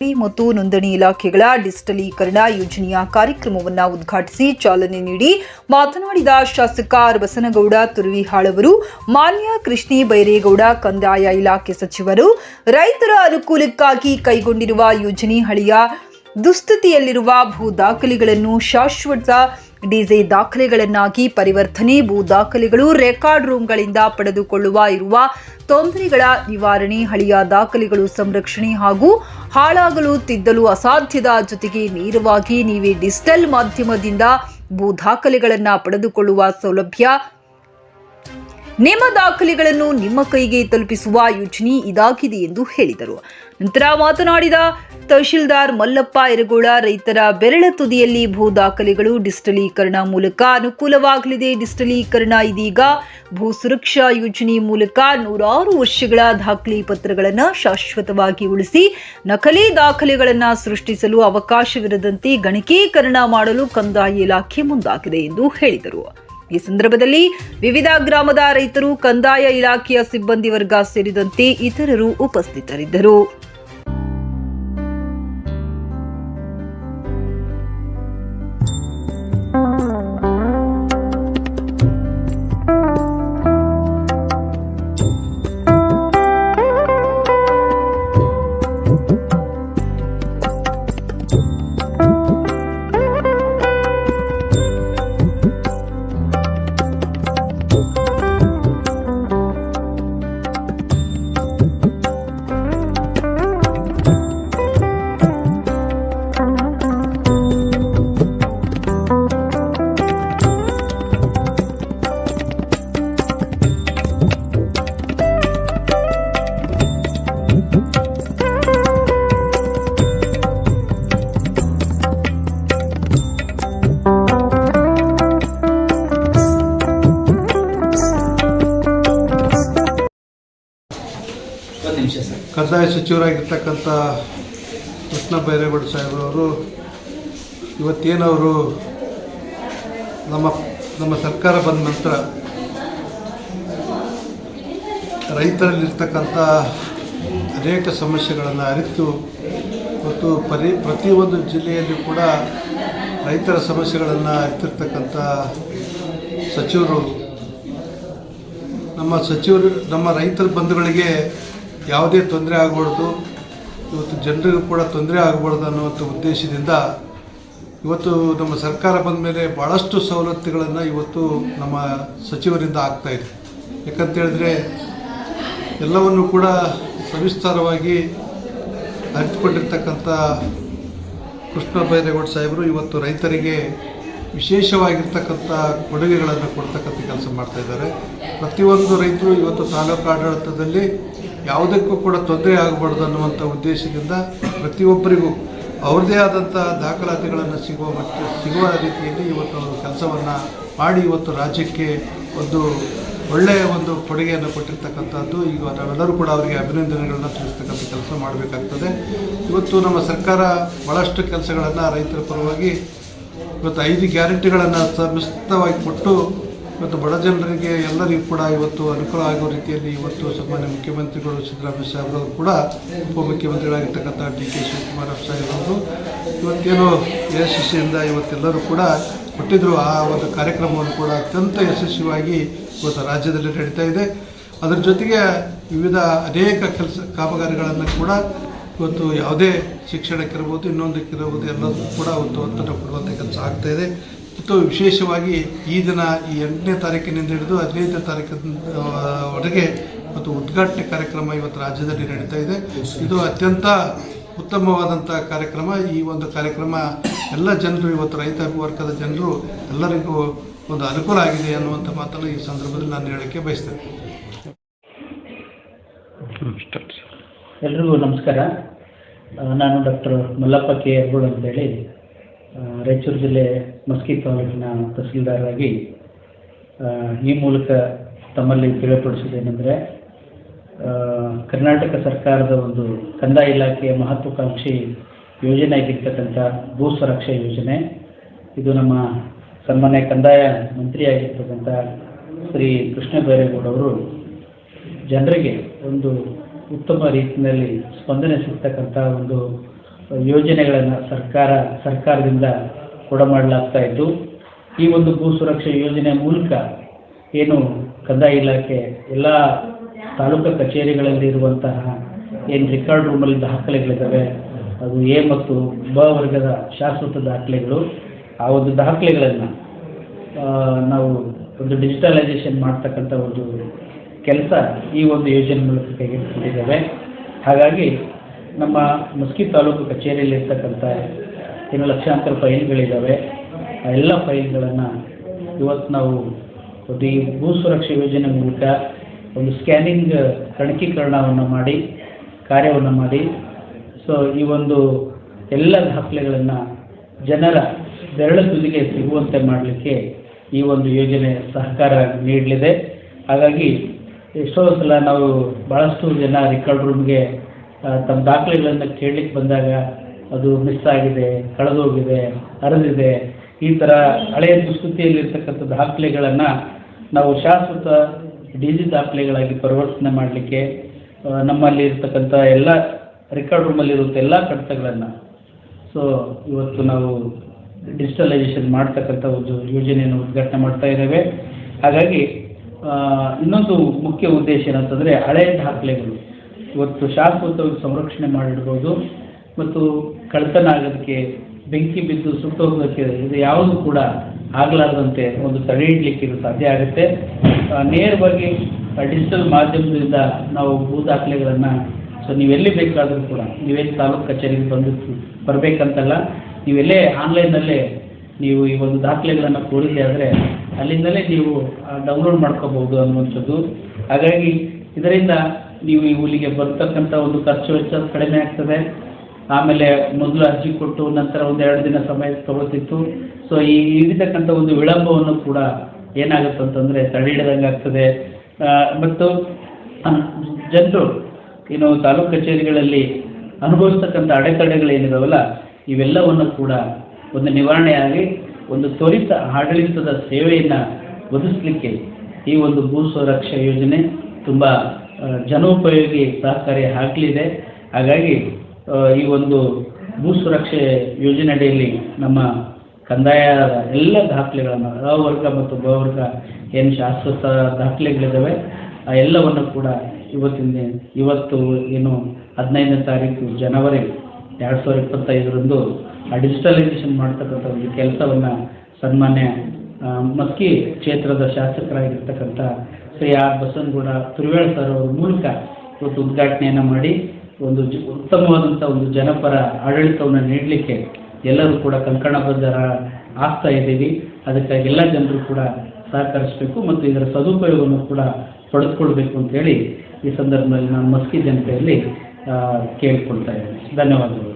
ಮತ್ತು ನೋಂದಣಿ ಇಲಾಖೆಗಳ ಡಿಜಿಟಲೀಕರಣ ಯೋಜನೆಯ ಕಾರ್ಯಕ್ರಮವನ್ನು ಉದ್ಘಾಟಿಸಿ ಚಾಲನೆ ನೀಡಿ ಮಾತನಾಡಿದ ಶಾಸಕ ಆರ್ ಬಸನಗೌಡ ತುರುವಿಹಾಳ್ ಅವರು, ಮಾನ್ಯ ಕೃಷ್ಣಿ ಬೈರೇಗೌಡ, ಕಂದಾಯ ಇಲಾಖೆ ಸಚಿವರು, ರೈತರ ಅನುಕೂಲಕ್ಕಾಗಿ ಕೈಗೊಂಡಿರುವ ಯೋಜನೆ ಹಳೆಯ ದುಸ್ಥಿತಿಯಲ್ಲಿರುವ ಭೂ ದಾಖಲೆಗಳನ್ನು ಶಾಶ್ವತ ಡಿಜೆ ದಾಖಲೆಗಳನ್ನಾಗಿ ಪರಿವರ್ತನೆ, ಭೂ ದಾಖಲೆಗಳು, ರೆಕಾರ್ಡ್ ರೂಮ್ಗಳಿಂದ ಪಡೆದುಕೊಳ್ಳುವ, ಇರುವ ತೊಂದರೆಗಳ ನಿವಾರಣೆ, ಹಳೆಯ ದಾಖಲೆಗಳು ಸಂರಕ್ಷಣೆ ಹಾಗೂ ಹಾಳಾಗಲು ತಿದ್ದಲು ಅಸಾಧ್ಯದ ಜೊತೆಗೆ ನೇರವಾಗಿ ನೀವೇ ಡಿಜಿಟಲ್ ಮಾಧ್ಯಮದಿಂದ ಭೂ ದಾಖಲೆಗಳನ್ನು ಪಡೆದುಕೊಳ್ಳುವ ಸೌಲಭ್ಯ. ನಿಮ್ಮ ದಾಖಲೆಗಳನ್ನು ನಿಮ್ಮ ಕೈಗೆ ತಲುಪಿಸುವ ಯೋಜನೆ ಇದಾಗಿದೆ ಎಂದು ಹೇಳಿದರು. ನಂತರ ಮಾತನಾಡಿದ ತಹಶೀಲ್ದಾರ್ ಮಲ್ಲಪ್ಪ ಇರಗೋಳ ರೈತರ ಬೆರಳ ತುದಿಯಲ್ಲಿ ಭೂ ದಾಖಲೆಗಳು ಡಿಜಿಟಲೀಕರಣ ಮೂಲಕ ಅನುಕೂಲವಾಗಲಿದೆ. ಡಿಜಿಟಲೀಕರಣ ಇದೀಗ ಭೂ ಸುರಕ್ಷಾ ಯೋಜನೆ ಮೂಲಕ ನೂರಾರು ವರ್ಷಗಳ ದಾಖಲೆ ಪತ್ರಗಳನ್ನು ಶಾಶ್ವತವಾಗಿ ಉಳಿಸಿ ನಕಲಿ ದಾಖಲೆಗಳನ್ನು ಸೃಷ್ಟಿಸಲು ಅವಕಾಶವಿರದಂತೆ ಗಣಕೀಕರಣ ಮಾಡಲು ಕಂದಾಯ ಇಲಾಖೆ ಮುಂದಾಗಿದೆ ಎಂದು ಹೇಳಿದರು. ಈ ಸಂದರ್ಭದಲ್ಲಿ ವಿವಿಧ ಗ್ರಾಮದ ರೈತರು ಕಂದಾಯ ಇಲಾಖೆಯ ಸಿಬ್ಬಂದಿ ವರ್ಗ ಸೇರಿದಂತೆ ಇತರರು ಉಪಸ್ಥಿತರಿದ್ದರು. ಕಂದಾಯ ಸಚಿವರಾಗಿರ್ತಕ್ಕಂಥ ಕೃಷ್ಣ ಬೈರೇಗೌಡ ಸಾಹೇಬ್ರವರು ಇವತ್ತೇನವರು ನಮ್ಮ ನಮ್ಮ ಸರ್ಕಾರ ಬಂದ ನಂತರ ರೈತರಲ್ಲಿರ್ತಕ್ಕಂಥ ಅನೇಕ ಸಮಸ್ಯೆಗಳನ್ನು ಅರಿತು ಮತ್ತು ಪರಿ, ಪ್ರತಿಯೊಂದು ಜಿಲ್ಲೆಯಲ್ಲಿ ಕೂಡ ರೈತರ ಸಮಸ್ಯೆಗಳನ್ನು ಅರಿತಿರ್ತಕ್ಕಂಥ ಸಚಿವರು. ನಮ್ಮ ಸಚಿವರು, ನಮ್ಮ ರೈತರ ಬಂಧುಗಳಿಗೆ ಯಾವುದೇ ತೊಂದರೆ ಆಗಬಾರ್ದು, ಇವತ್ತು ಜನರಿಗೂ ಕೂಡ ತೊಂದರೆ ಆಗಬಾರ್ದು ಅನ್ನುವಂಥ ಉದ್ದೇಶದಿಂದ ಇವತ್ತು ನಮ್ಮ ಸರ್ಕಾರ ಬಂದ ಮೇಲೆ ಭಾಳಷ್ಟು ಸವಲತ್ತುಗಳನ್ನು ಇವತ್ತು ನಮ್ಮ ಸಚಿವರಿಂದ ಆಗ್ತಾ ಇದೆ. ಯಾಕಂತ ಹೇಳಿದ್ರೆ ಎಲ್ಲವನ್ನು ಕೂಡ ಸವಿಸ್ತಾರವಾಗಿ ಅರಿತುಕೊಂಡಿರ್ತಕ್ಕಂಥ ಕೃಷ್ಣ ಬೈರೇಗೌಡ ಸಾಹೇಬರು ಇವತ್ತು ರೈತರಿಗೆ ವಿಶೇಷವಾಗಿರ್ತಕ್ಕಂಥ ಕೊಡುಗೆಗಳನ್ನು ಕೊಡ್ತಕ್ಕಂಥ ಕೆಲಸ ಮಾಡ್ತಾ ಇದ್ದಾರೆ. ಪ್ರತಿಯೊಂದು ರೈತರು ಇವತ್ತು ತಾಲೂಕು ಆಡಳಿತದಲ್ಲಿ ಯಾವುದಕ್ಕೂ ಕೂಡ ತೊಂದರೆ ಆಗಬಾರ್ದು ಅನ್ನುವಂಥ ಉದ್ದೇಶದಿಂದ ಪ್ರತಿಯೊಬ್ಬರಿಗೂ ಅವ್ರದ್ದೇ ಆದಂಥ ದಾಖಲಾತಿಗಳನ್ನು ಸಿಗುವ ಮತ್ತು ಸಿಗುವ ರೀತಿಯಲ್ಲಿ ಇವತ್ತು ಅವರು ಕೆಲಸವನ್ನು ಮಾಡಿ ಇವತ್ತು ರಾಜ್ಯಕ್ಕೆ ಒಂದು ಒಳ್ಳೆಯ ಒಂದು ಕೊಡುಗೆಯನ್ನು ಕೊಟ್ಟಿರ್ತಕ್ಕಂಥದ್ದು. ಈಗ ನಾವೆಲ್ಲರೂ ಕೂಡ ಅವರಿಗೆ ಅಭಿನಂದನೆಗಳನ್ನು ತಿಳಿಸ್ತಕ್ಕಂಥ ಕೆಲಸ ಮಾಡಬೇಕಾಗ್ತದೆ. ಇವತ್ತು ನಮ್ಮ ಸರ್ಕಾರ ಭಾಳಷ್ಟು ಕೆಲಸಗಳನ್ನು ರೈತರ ಪರವಾಗಿ ಇವತ್ತು ಐದು ಗ್ಯಾರಂಟಿಗಳನ್ನು ಸಮಿಸ್ತವಾಗಿ ಕೊಟ್ಟು ಇವತ್ತು ಬಡ ಜನರಿಗೆ ಎಲ್ಲರಿಗೂ ಕೂಡ ಇವತ್ತು ಅನುಕೂಲ ಆಗುವ ರೀತಿಯಲ್ಲಿ ಇವತ್ತು ಸಾಮಾನ್ಯ ಮುಖ್ಯಮಂತ್ರಿಗಳು ಸಿದ್ದರಾಮಯ್ಯ ಸಾಹೇಬ್ರವರು ಕೂಡ ಉಪಮುಖ್ಯಮಂತ್ರಿಗಳಾಗಿರ್ತಕ್ಕಂಥ ಡಿ ಕೆ ಶಿವಕುಮಾರ್ ಸಾಹೇಬ್ರವರು ಇವತ್ತೇನು ಯಶಸ್ಸಿಯಿಂದ ಇವತ್ತೆಲ್ಲರೂ ಕೂಡ ಕೊಟ್ಟಿದ್ದರು ಆ ಒಂದು ಕಾರ್ಯಕ್ರಮವನ್ನು ಕೂಡ ಅತ್ಯಂತ ಯಶಸ್ವಿಯಾಗಿ ಇವತ್ತು ರಾಜ್ಯದಲ್ಲಿ ನಡೀತಾ ಇದೆ. ಅದರ ಜೊತೆಗೆ ವಿವಿಧ ಅನೇಕ ಕೆಲಸ ಕಾಮಗಾರಿಗಳನ್ನು ಕೂಡ ಇವತ್ತು ಯಾವುದೇ ಶಿಕ್ಷಣಕ್ಕಿರ್ಬೋದು ಇನ್ನೊಂದಕ್ಕಿರ್ಬೋದು ಎಲ್ಲದಕ್ಕೂ ಕೂಡ ಒಂದು ಒತ್ತಡ ಕೊಡುವಂಥ ಕೆಲಸ ಆಗ್ತಾಯಿದೆ ಮತ್ತು ವಿಶೇಷವಾಗಿ ಈ ದಿನ ಈ ಎಂಟನೇ ತಾರೀಕಿನಿಂದ ಹಿಡಿದು ಹದಿನೈದನೇ ತಾರೀಕಿನವರೆಗೆ ಮತ್ತು ಉದ್ಘಾಟನೆ ಕಾರ್ಯಕ್ರಮ ಇವತ್ತು ರಾಜ್ಯದಲ್ಲಿ ನಡೀತಾ ಇದೆ. ಇದು ಅತ್ಯಂತ ಉತ್ತಮವಾದಂಥ ಕಾರ್ಯಕ್ರಮ. ಈ ಒಂದು ಕಾರ್ಯಕ್ರಮ ಎಲ್ಲ ಜನರು ಇವತ್ತು ರೈತ ವರ್ಗದ ಜನರು ಎಲ್ಲರಿಗೂ ಒಂದು ಅನುಕೂಲ ಆಗಿದೆ ಅನ್ನುವಂಥ ಮಾತನ್ನು ಈ ಸಂದರ್ಭದಲ್ಲಿ ನಾನು ಹೇಳೋಕ್ಕೆ ಬಯಸ್ತೇನೆ. ಎಲ್ರಿಗೂ ನಮಸ್ಕಾರ. ನಾನು ಡಾಕ್ಟರ್ ಮಲ್ಲಪ್ಪ ಕೆ. ಅಂತೇಳಿ. ಆ, ರಾಯಚೂರು ಜಿಲ್ಲೆ ಮಸ್ಕಿ ತಾಲೂಕಿನ ತಹಸೀಲ್ದಾರರಾಗಿ ಈ ಮೂಲಕ ತಮ್ಮಲ್ಲಿ ತಿಳಿಯಪಡಿಸುವುದೇನೆಂದರೆ ಕರ್ನಾಟಕ ಸರ್ಕಾರದ ಒಂದು ಕಂದಾಯ ಇಲಾಖೆಯ ಮಹತ್ವಾಕಾಂಕ್ಷಿ ಯೋಜನೆ ಆಗಿರ್ತಕ್ಕಂಥ ಭೂ ಸುರಕ್ಷಾ ಯೋಜನೆ. ಇದು ನಮ್ಮ ಸನ್ಮಾನ್ಯ ಕಂದಾಯ ಮಂತ್ರಿಯಾಗಿರ್ತಕ್ಕಂಥ ಶ್ರೀ ಕೃಷ್ಣ ಬೈರೇಗೌಡವರು ಜನರಿಗೆ ಒಂದು ಉತ್ತಮ ರೀತಿಯಲ್ಲಿ ಸ್ಪಂದನೆ ಸಿಗ್ತಕ್ಕಂಥ ಒಂದು ಯೋಜನೆಗಳನ್ನು ಸರ್ಕಾರ, ಸರ್ಕಾರದಿಂದ ಕೊಡಮಾಡಲಾಗ್ತಾ ಇದ್ದು, ಈ ಒಂದು ಭೂ ಸುರಕ್ಷೆ ಯೋಜನೆ ಮೂಲಕ ಏನು ಕಂದಾಯ ಇಲಾಖೆ ಎಲ್ಲ ತಾಲೂಕು ಕಚೇರಿಗಳಲ್ಲಿ ಇರುವಂತಹ ಏನು ರೆಕಾರ್ಡ್ ರೂಮಲ್ಲಿ ದಾಖಲೆಗಳಿದ್ದಾವೆ, ಅದು ಎ ಮತ್ತು ಬ ವರ್ಗದ ಶಾಶ್ವತ ದಾಖಲೆಗಳು. ಆ ಒಂದು ದಾಖಲೆಗಳನ್ನು ನಾವು ಒಂದು ಡಿಜಿಟಲೈಸೇಷನ್ ಮಾಡ್ತಕ್ಕಂಥ ಒಂದು ಕೆಲಸ ಈ ಒಂದು ಯೋಜನೆ ಮೂಲಕ ಕೈಗೆತ್ತಿಕೊಂಡಿದ್ದೇವೆ. ಹಾಗಾಗಿ ನಮ್ಮ ಮುಸ್ಕಿ ತಾಲೂಕು ಕಚೇರಿಯಲ್ಲಿ ಇರ್ತಕ್ಕಂಥ ಏನು ಲಕ್ಷಾಂತರ ಫೈಲ್ಗಳಿದ್ದಾವೆ ಆ ಎಲ್ಲ ಫೈಲ್ಗಳನ್ನು ಇವತ್ತು ನಾವು ಒಂದು ಈ ಭೂ ಸುರಕ್ಷೆ ಯೋಜನೆ ಮೂಲಕ ಒಂದು ಸ್ಕ್ಯಾನಿಂಗ್ ಗಣಕೀಕರಣವನ್ನು ಮಾಡಿ, ಕಾರ್ಯವನ್ನು ಮಾಡಿ. ಸೊ ಈ ಒಂದು ಎಲ್ಲ ದಾಖಲೆಗಳನ್ನು ಜನರ ಬೆರಳ ತುದಿಗೆ ಸಿಗುವಂತೆ ಮಾಡಲಿಕ್ಕೆ ಈ ಒಂದು ಯೋಜನೆ ಸಹಕಾರ ನೀಡಲಿದೆ. ಹಾಗಾಗಿ ಎಷ್ಟೋ ಸಲ ನಾವು ಭಾಳಷ್ಟು ಜನ ರೆಕಾರ್ಡ್ ರೂಮ್ಗೆ ತಮ್ಮ ದಾಖಲೆಗಳನ್ನು ಕೇಳಲಿಕ್ಕೆ ಬಂದಾಗ ಅದು ಮಿಸ್ ಆಗಿದೆ, ಕಳೆದೋಗಿದೆ, ಹರಿದಿದೆ. ಈ ಥರ ಹಳೆಯ ದುಸ್ಥಿತಿಯಲ್ಲಿರ್ತಕ್ಕಂಥ ದಾಖಲೆಗಳನ್ನು ನಾವು ಶಾಶ್ವತ ಡಿಜಿ ದಾಖಲೆಗಳಾಗಿ ಪರಿವರ್ತನೆ ಮಾಡಲಿಕ್ಕೆ ನಮ್ಮಲ್ಲಿ ಇರ್ತಕ್ಕಂಥ ಎಲ್ಲ ರೆಕಾರ್ಡ್ ರೂಮಲ್ಲಿರುವಂಥ ಎಲ್ಲ ಕಡತಗಳನ್ನು. ಸೊ ಇವತ್ತು ನಾವು ಡಿಜಿಟಲೈಸೇಷನ್ ಮಾಡ್ತಕ್ಕಂಥ ಒಂದು ಯೋಜನೆಯನ್ನು ಉದ್ಘಾಟನೆ ಮಾಡ್ತಾ ಇದ್ದೇವೆ. ಹಾಗಾಗಿ ಇನ್ನೊಂದು ಮುಖ್ಯ ಉದ್ದೇಶ ಏನಂತಂದರೆ ಹಳೆಯ ದಾಖಲೆಗಳು. ಇವತ್ತು ಶಾಶ್ವತವಾಗಿ ಸಂರಕ್ಷಣೆ ಮಾಡಿಡ್ಬೋದು. ಮತ್ತು ಕಳ್ತನ ಆಗೋದಕ್ಕೆ ಬೆಂಕಿ ಬಿದ್ದು ಸುಟ್ಟೋಗೋದಕ್ಕೆ ಇದು ಯಾವುದು ಕೂಡ ಆಗಲಾರದಂತೆ ಒಂದು ತಡೆ ಹಿಡಲಿಕ್ಕೆ ಇದು ಸಾಧ್ಯ ಆಗುತ್ತೆ. ನೇರವಾಗಿ ಡಿಜಿಟಲ್ ಮಾಧ್ಯಮದಿಂದ ನಾವು ಭೂ ದಾಖಲೆಗಳನ್ನು, ಸೊ ನೀವೆಲ್ಲಿ ಬೇಕಾದರೂ ಕೂಡ ನೀವೇನು ತಾಲೂಕು ಕಚೇರಿಗೆ ಬಂದು ಬರಬೇಕಂತಲ್ಲ, ನೀವೆಲ್ಲೇ ಆನ್ಲೈನ್ನಲ್ಲೇ ನೀವು ಈ ಒಂದು ದಾಖಲೆಗಳನ್ನು ಕೋರಿದೆ ಆದರೆ ಅಲ್ಲಿಂದಲೇ ನೀವು ಡೌನ್ಲೋಡ್ ಮಾಡ್ಕೋಬಹುದು ಅನ್ನುವಂಥದ್ದು. ಹಾಗಾಗಿ ಇದರಿಂದ ನೀವು ಇಲ್ಲಿಗೆ ಬರ್ತಕ್ಕಂಥ ಒಂದು ಖರ್ಚು ವೆಚ್ಚ ಕಡಿಮೆ ಆಗ್ತದೆ. ಆಮೇಲೆ ಮೊದಲು ಅರ್ಜಿ ಕೊಟ್ಟು ನಂತರ ಒಂದು ಎರಡು ದಿನ ಸಮಯ ತಗೊಳ್ತಿತ್ತು. ಸೊ ಈ ಇರತಕ್ಕಂಥ ಒಂದು ವಿಳಂಬವನ್ನು ಕೂಡ ಏನಾಗುತ್ತೆ ಅಂತಂದರೆ ತಡೆ ಹಿಡಿದಂಗೆ ಆಗ್ತದೆ ಮತ್ತು ಜನರು ಏನು ತಾಲೂಕು ಕಚೇರಿಗಳಲ್ಲಿ ಅನುಭವಿಸ್ತಕ್ಕಂಥ ಅಡೆತಡೆಗಳೇನಿದಾವಲ್ಲ, ಇವೆಲ್ಲವನ್ನು ಕೂಡ ಒಂದು ನಿವಾರಣೆಯಾಗಿ ಒಂದು ತ್ವರಿತ ಆಡಳಿತದ ಸೇವೆಯನ್ನು ಒದಗಿಸ್ಲಿಕ್ಕೆ ಈ ಒಂದು ಭೂ ಸುರಕ್ಷಾ ಯೋಜನೆ ತುಂಬ ಜನೋಪಯೋಗಿ ಸಹಕಾರಿ ಆಗಲಿದೆ. ಹಾಗಾಗಿ ಈ ಒಂದು ಭೂ ಸುರಕ್ಷೆ ಯೋಜನೆ ಅಡಿಯಲ್ಲಿ ನಮ್ಮ ಕಂದಾಯ ಎಲ್ಲ ದಾಖಲೆಗಳನ್ನು ಅ ವರ್ಗ ಮತ್ತು ಬ ವರ್ಗ ಏನು ಶಾಶ್ವತ ದಾಖಲೆಗಳಿದ್ದಾವೆ ಆ ಎಲ್ಲವನ್ನು ಕೂಡ ಇವತ್ತಿನ, ಇವತ್ತು ಏನು ಹದಿನೈದನೇ ತಾರೀಕು ಜನವರಿ ಎರಡು ಸಾವಿರದ ಇಪ್ಪತ್ತೈದರಂದು ಆ ಡಿಜಿಟಲೈಸೇಷನ್ ಮಾಡ್ತಕ್ಕಂಥ ಒಂದು ಕೆಲಸವನ್ನು ಸನ್ಮಾನ್ಯ ಮಸ್ಕಿ ಕ್ಷೇತ್ರದ ಶಾಸಕರಾಗಿರ್ತಕ್ಕಂಥ ಶ್ರೀ ಆರ್ ಬಸವನಗೌಡ ತುರುವೇಳ ಸರ್ ಅವರ ಮೂಲಕ ಇವತ್ತು ಉದ್ಘಾಟನೆಯನ್ನು ಮಾಡಿ, ಒಂದು ಜ ಉತ್ತಮವಾದಂಥ ಒಂದು ಜನಪರ ಆಡಳಿತವನ್ನು ನೀಡಲಿಕ್ಕೆ ಎಲ್ಲರೂ ಕೂಡ ಕಂಕಣಬದ್ಧರ ಆಗ್ತಾ ಇದ್ದೀವಿ. ಅದಕ್ಕಾಗಿ ಎಲ್ಲ ಜನರು ಕೂಡ ಸಹಕರಿಸಬೇಕು ಮತ್ತು ಇದರ ಸದುಪಯೋಗವನ್ನು ಕೂಡ ಪಡೆದುಕೊಳ್ಬೇಕು ಅಂತೇಳಿ ಈ ಸಂದರ್ಭದಲ್ಲಿ ನಾನು ಮಸ್ಕಿ ಜನತೆಯಲ್ಲಿ ಕೇಳಿಕೊಳ್ತಾ ಇದ್ದೀನಿ. ಧನ್ಯವಾದಗಳು.